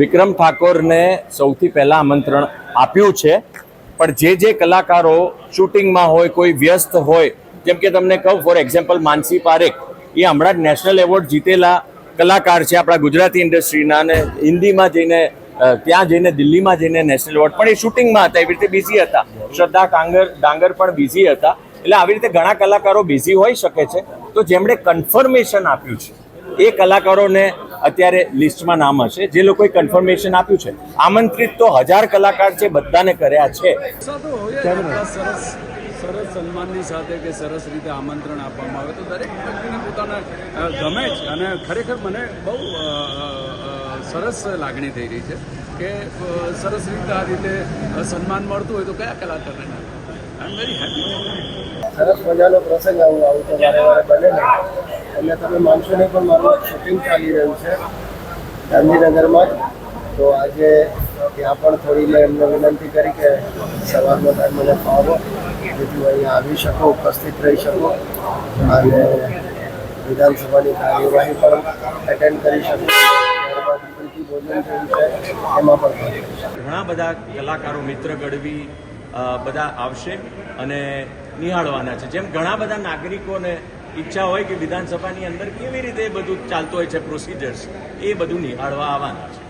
વિક્રમ ઠાકોરને સૌથી પહેલા આમંત્રણ આપ્યું છે. પણ જે જે કલાકારો શૂટિંગમાં હોય, કોઈ વ્યસ્ત હોય, જેમ કે તમને કહું, ફોર એક્ઝામ્પલ માનસી પારેખ, એ હમણાં જ નેશનલ એવોર્ડ જીતેલા કલાકાર છે આપણા ગુજરાતી ઇન્ડસ્ટ્રીના અને હિન્દીમાં જઈને ત્યાં જઈને, દિલ્હીમાં જઈને નેશનલ એવોર્ડ. પણ એ શૂટિંગમાં હતા, એવી રીતે બિઝી હતા. શ્રદ્ધા કાંગર, ડાંગર પણ બિઝી હતા. એટલે આવી રીતે ઘણા કલાકારો બિઝી હોઈ શકે છે. તો જેમણે કન્ફર્મેશન આપ્યું છે, એ કલાકારોને અત્યારે લિસ્ટમાં નામ હશે. જે લોકોએ કન્ફર્મેશન આપ્યું છે, આમંત્રિત તો હજાર કલાકાર છે, બધાને કર્યા છે. સરસ સરસ સન્માનની સાથે કે સરસ રીતે આમંત્રણ આપવામાં આવે તો દરેક વ્યક્તિને પોતાને ગમે જ. અને ખરેખર મને બહુ સરસ લાગણી થઈ રહી છે કે સરસ રીતે આ રીતે સન્માન મળતું હોય તો કયા કલાકારને આઈ એમ વેરી હેપી સરસ મજાનો પ્રસંગ આવું આવું તો મારે વારે બને નહીં. એટલે તમે માનશો નહીં પણ મારું શૂટિંગ ચાલી રહ્યું છે ગાંધીનગરમાં. તો આજે ત્યાં પણ થોડી મેં એમને વિનંતી કરી કે સવારનો ટાઈમ મને ફાવો જેથી હું અહીંયા આવી શકું ઉપસ્થિત રહી શકું. અને વિધાનસભાની કાર્યવાહી પણ એટેન્ડ કરી શકું. ત્યારબાદ ભોજન જેવું છે એમાં પણ ઘણા બધા કલાકારો મિત્ર ગઢવી બધા આવશે અને નિહાળવાના છે. જેમ ઘણા બધા નાગરિકોને ઈચ્છા હોય કે વિધાનસભાની અંદર કેવી રીતે બધું ચાલતું હોય છે પ્રોસિજર્સ એ બધું નિહાળવા આવવાના છે.